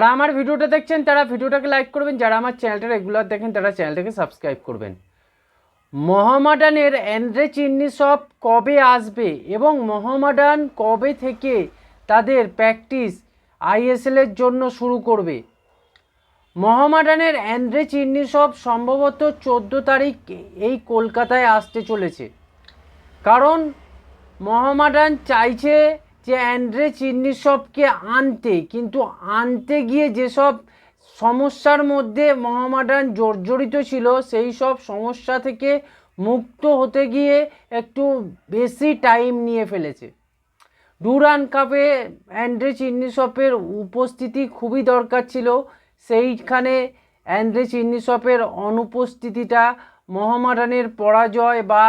যারা আমার ভিডিওটা দেখছেন, তারা ভিডিওটাকে লাইক করবেন। যারা আমার চ্যানেলটা রেগুলার দেখেন, তারা চ্যানেলটাকে সাবস্ক্রাইব করবেন। মহামাডানের অ্যান্ড্রে চিন্নি সব কবে আসবে এবং মহামাডান কবে থেকে তাদের প্র্যাকটিস আইএসএলের জন্য শুরু করবে? মহামাডানের অ্যান্ড্রে চিন্নি সব সম্ভবত চোদ্দ তারিখ এই কলকাতায় আসতে চলেছে। কারণ মহামাডান চাইছে যে অ্যান্ড্রে চিন্নিসবকে আনতে, কিন্তু আনতে গিয়ে যেসব সমস্যার মধ্যে মহামাডান জর্জরিত ছিল, সেই সব সমস্যা থেকে মুক্ত হতে গিয়ে একটু বেশি টাইম নিয়ে ফেলেছে। ডুরান কাপে অ্যান্ড্রে চিন্নিসপের উপস্থিতি খুবই দরকার ছিল। সেইখানে অ্যান্ড্রে চিন্নিসপের অনুপস্থিতিটা মহামাডানের পরাজয় বা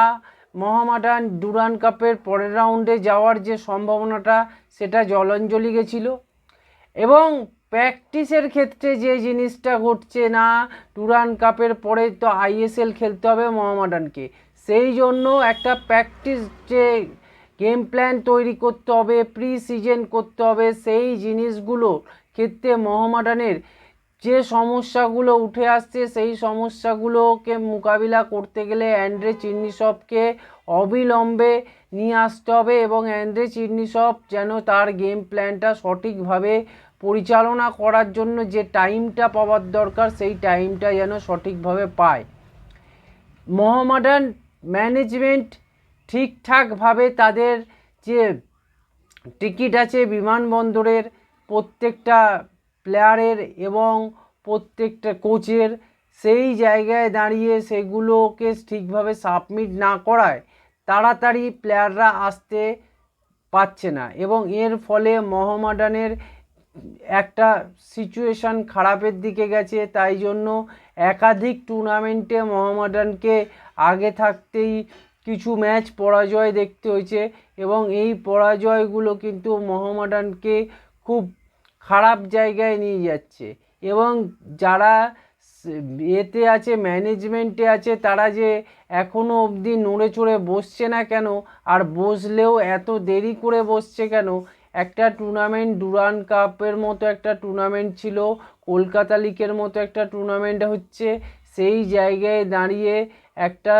মহামাডান ডুরান কাপের পরের রাউন্ডে যাওয়ার যে সম্ভাবনাটা, সেটা জলাঞ্জলি গেছিল। এবং প্র্যাকটিসের ক্ষেত্রে যে জিনিসটা ঘটছে না, ডুরান কাপের পরে তো আইএসএল খেলতে হবে মহামাডানকে সেই জন্য একটা প্র্যাকটিস যে গেম প্ল্যান তৈরি করতে হবে প্রি সিজন করতে হবে, সেই জিনিসগুলো ক্ষেত্রে মহামাডানের যে সমস্যাগুলো উঠে আসছে, সেই সমস্যাগুলোকে মোকাবিলা করতে গেলে অ্যান্ড্রে চিন্নিসবকে অবিলম্বে নিয়ে আসতে হবে এবং অ্যান্ড্রে চিন্নিসব যেন তার গেম প্ল্যানটা সঠিকভাবে পরিচালনা করার জন্য যে টাইমটা পাওয়ার দরকার, সেই টাইমটা যেন সঠিকভাবে পায়। মহামাডান ম্যানেজমেন্ট ঠিকঠাকভাবে তাদের যে টিকিট আছে বিমানবন্দরের প্রত্যেকটা প্লেয়ারের এবং প্রত্যেকটা কোচের সেই জায়গায় দাঁড়িয়ে সেগুলোকে ঠিকভাবে সাবমিট না করায় তাড়াতাড়ি প্লেয়াররা আসতে পারছে না এবং এর ফলে মহামাডানের একটা সিচুয়েশান খারাপের দিকে গেছে। তাই জন্য একাধিক টুর্নামেন্টে মহামাডানকে আগে থাকতেই কিছু ম্যাচ পরাজয় দেখতে হয়েছে এবং এই পরাজয়গুলো কিন্তু মহামাডানকে খুব খারাপ জায়গায় নিয়ে যাচ্ছে। এবং যারা এতে আছে ম্যানেজমেন্টে আছে, তারা যে এখনও অবধি নড়ে চড়ে বসছে না কেন, আর বসলেও এত দেরি করে বসছে কেন? একটা টুর্নামেন্ট ডুরান কাপের মতো একটা টুর্নামেন্ট ছিল, কলকাতা লিগের মতো একটা টুর্নামেন্ট হচ্ছে, সেই জায়গায় দাঁড়িয়ে একটা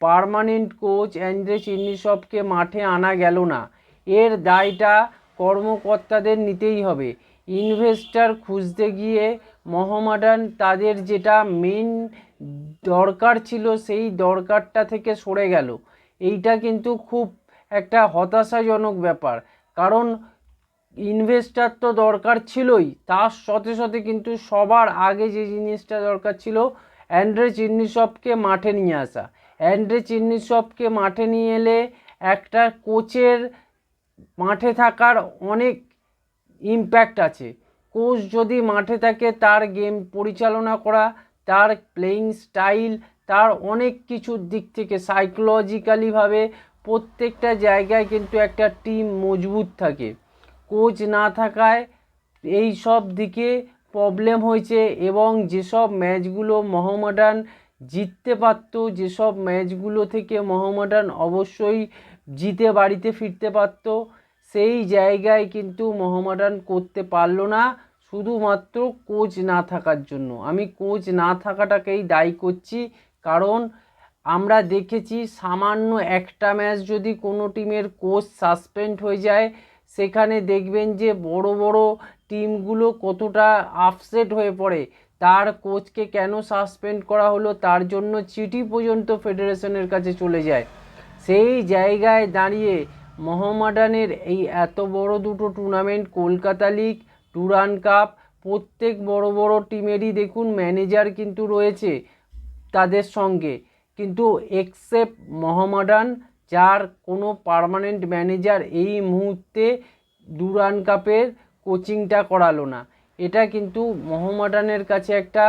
পারমানেন্ট কোচ অ্যান্ড্রে চিন্নিসবকে মাঠে আনা গেল না। এর দায়টা কর্মকর্তাদের নিতেই হবে। ইনভেস্টার খুঁজতে গিয়ে মহামাডান তাদের যেটা মেন দরকার ছিল সেই দরকারটা থেকে সরে গেল। এইটা কিন্তু খুব একটা হতাশাজনক ব্যাপার। কারণ ইনভেস্টার তো দরকার ছিলই, তার সাথে সাথে কিন্তু সবার আগে যে জিনিসটা দরকার ছিল, অ্যান্ড্রে চিন্নিসবকে মাঠে নিয়ে আসা। অ্যান্ড্রে চিন্নিসবকে মাঠে নিয়ে এলে একটা কোচের মাঠে থাকার অনেক ইম্প্যাক্ট আছে। কোচ যদি মাঠে থাকে, তার গেম পরিচালনা করা, তার প্লেয়িং স্টাইল তার অনেক কিছুর দিক থেকে সাইকোলজিক্যালিভাবে প্রত্যেকটা জায়গায় কিন্তু একটা টিম মজবুত থাকে। কোচ না থাকায় এই সব দিকে প্রবলেম হয়েছে এবং যেসব ম্যাচগুলো মহামাডান জিততে পারত, যেসব ম্যাচগুলো থেকে মহামাডান অবশ্যই জিতে বাড়িতে ফিরতে পারত, সেই জায়গায় কিন্তু মহামাডান করতে পারল না, শুধুমাত্র কোচ না থাকার জন্য। আমি কোচ না থাকাটাকেই দায়ী করছি, কারণ আমরা দেখেছি সামান্য একটা ম্যাচ যদি কোনো টিমের কোচ সাসপেন্ড হয়ে যায়, সেখানে দেখবেন যে বড় বড় টিমগুলো কতটা আপসেট হয়ে পড়ে। তার কোচকে কেন সাসপেন্ড করা হলো তার জন্য চিঠি পর্যন্ত ফেডারেশনের কাছে চলে যায়। সেই জায়গায় দাঁড়িয়ে মোহামডানের এই এত বড় দুটো tournament Kolkata league Durand cup প্রত্যেক বড় বড় টিমেরই দেখুন ম্যানেজার কিন্তু রয়েছে তাদের সঙ্গে। কিন্তু এক্সেপ্ট মোহামডান, যার কোনো পার্মানেন্ট ম্যানেজার এই মুহূর্তে ডুরান কাপের কোচিংটা করালো না। এটা কিন্তু মোহামডানের কাছে একটা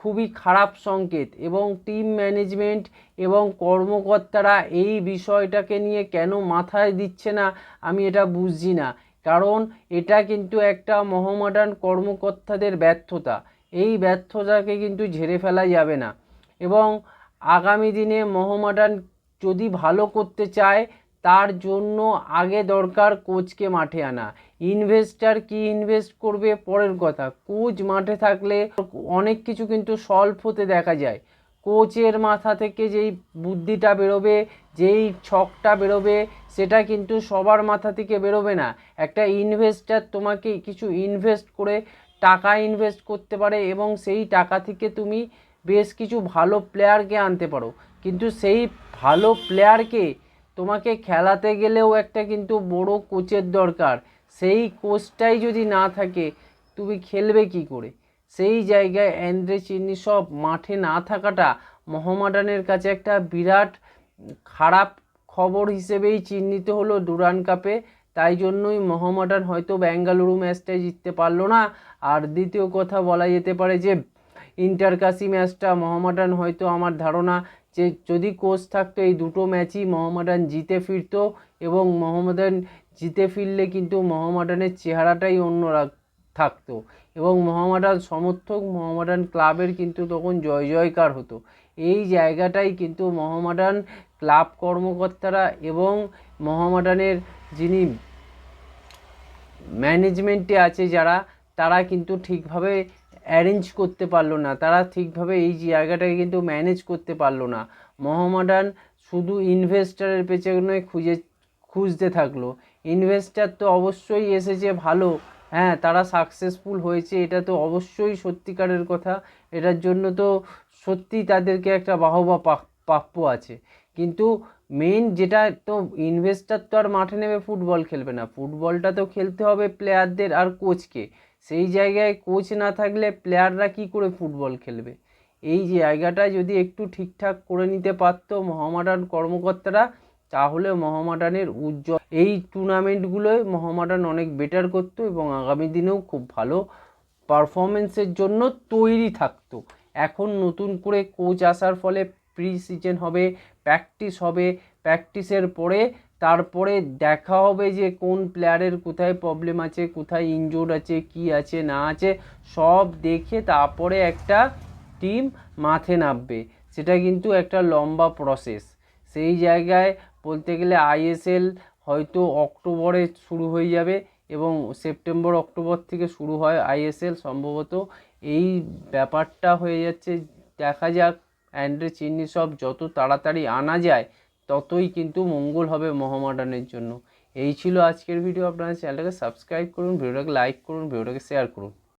খুবই খারাপ সংকেত এবং টিম ম্যানেজমেন্ট এবং কর্মকর্তারা এই বিষয়টাকে নিয়ে কেন মাথায় দিচ্ছে না, আমি এটা বুঝছি না। কারণ এটা কিন্তু একটা মহামডান কর্মকর্তাদের ব্যর্থতা। এই ব্যর্থতাকে কিন্তু ঝেড়ে ফেলা যাবে না। এবং আগামী দিনে মহামডান যদি ভালো করতে চায় তার জন্য আগে দরকার কোচকে মাঠে আনা। ইনভেস্টার কি ইনভেস্ট করবে? পরের কথা, কোচ মাঠে থাকলে অনেক কিছু কিন্তু সলভ হতে দেখা যায়। কোচের মাথা থেকে যেই বুদ্ধিটা বেরোবে, যেই ছকটা বেরোবে, সেটা কিন্তু সবার মাথা থেকে বেরোবে না। একটা ইনভেস্টার তোমাকে কিছু ইনভেস্ট করে টাকা ইনভেস্ট করতে পারে এবং সেই টাকা থেকে তুমি বেশ কিছু ভালো প্লেয়ারকে আনতে পারো। কিন্তু সেই ভালো প্লেয়ারকে তোমাকে খেলাতে গেলেও একটা কিন্তু বড় কোচের দরকার। সেই কোচটাই যদি না থাকে, তুমি খেলবে কি করে? সেই জায়গায় অ্যান্ড্রে চিনি সব মাঠে না থাকাটা মোহামেডানের কাছে একটা বিরাট খারাপ খবর হিসেবেই চিহ্নিত হলো ডুরান কাপে। তাই জন্যই মোহামেডান হয়তো বেঙ্গালুরু ম্যাচটাই জিততে পারল না। আর দ্বিতীয় কথা বলা যেতে পারে যে ইন্টারকাসি ম্যাচটা মোহামেডান হয়তো আমার ধারণা যে যদি কোচ থাকতো, এই দুটো ম্যাচই মোহামেডান জিতে ফিরতো এবং মোহামেডান জিতে ফিরলে কিন্তু মোহামেডানের চেহারাটাই অন্য থাকতো এবং মোহামেডান সমর্থক মোহামেডান ক্লাবের কিন্তু তখন জয় জয়কার হতো। এই জায়গাটাই কিন্তু মোহামেডান ক্লাব কর্মকর্তারা এবং মোহামেডানের যিনি ম্যানেজমেন্টে আছে যারা, তারা কিন্তু ঠিকভাবে অ্যারেঞ্জ করতে পারল না। তারা ঠিকভাবে এই জায়গাটাকে কিন্তু ম্যানেজ করতে পারল না। মোহামেডান শুধু ইনভেস্টারের পেছনে খুঁজে, খুঁজতে থাকল। ইনভেস্টার তো অবশ্যই এসেছে ভালো। হ্যাঁ তারা সাকসেসফুল হয়েছে, এটা তো অবশ্যই সত্যিকারের কথা। এটার জন্য তো সত্যি তাদেরকে একটা বাহবা প্রাপ্য আছে। কিন্তু মেইন যেটা তো ইনভেস্টার তো আর মাঠে নেমে ফুটবল খেলবে না। ফুটবলটা তো খেলতে হবে প্লেয়ারদের আর কোচকে সেই জায়গায় কোচ না থাকলে প্লেয়াররা কি করে ফুটবল খেলবে? এই জায়গাটা যদি একটু ঠিকঠাক করে নিতে পারতো মহামাডান কর্মকর্তারা, তাহলে মহামাডানের উজ্জ্বল এই টুর্নামেন্টগুলোয় মহামাডান অনেক বেটার করতো এবং আগামী দিনেও খুব ভালো পারফরমেন্সের জন্য তৈরি থাকতো। এখন নতুন করে কোচ আসার ফলে প্রি সিজন হবে প্র্যাকটিস হবে প্র্যাকটিসের পরে তারপরে দেখা হবে যে কোন প্লেয়ারের কোথায় প্রবলেম আছে, কোথায় ইনজোর্ড আছে, কি আছে, না আছে, সব দেখে তারপরে একটা টিম মাঠে নামবে। সেটা কিন্তু একটা লম্বা প্রসেস সেই জায়গায় বলতে গেলে আইএসএল হয়তো অক্টোবরে শুরু হয়ে যাবে এবং সেপ্টেম্বর, অক্টোবর থেকে শুরু হয় আইএসএল সম্ভবত এই ব্যাপারটা হয়ে যাচ্ছে। দেখা যাক অ্যান্ড্রে চিনি সব যত তাড়াতাড়ি আনা যায় ততই কিন্তু মঙ্গল হবে মহামাডানের জন্য। এই ছিল আজকের ভিডিও। আপনারা চ্যানেলটাকে সাবস্ক্রাইব করুন, ভিডিওটাকে লাইক করুন, ভিডিওটাকে শেয়ার করুন।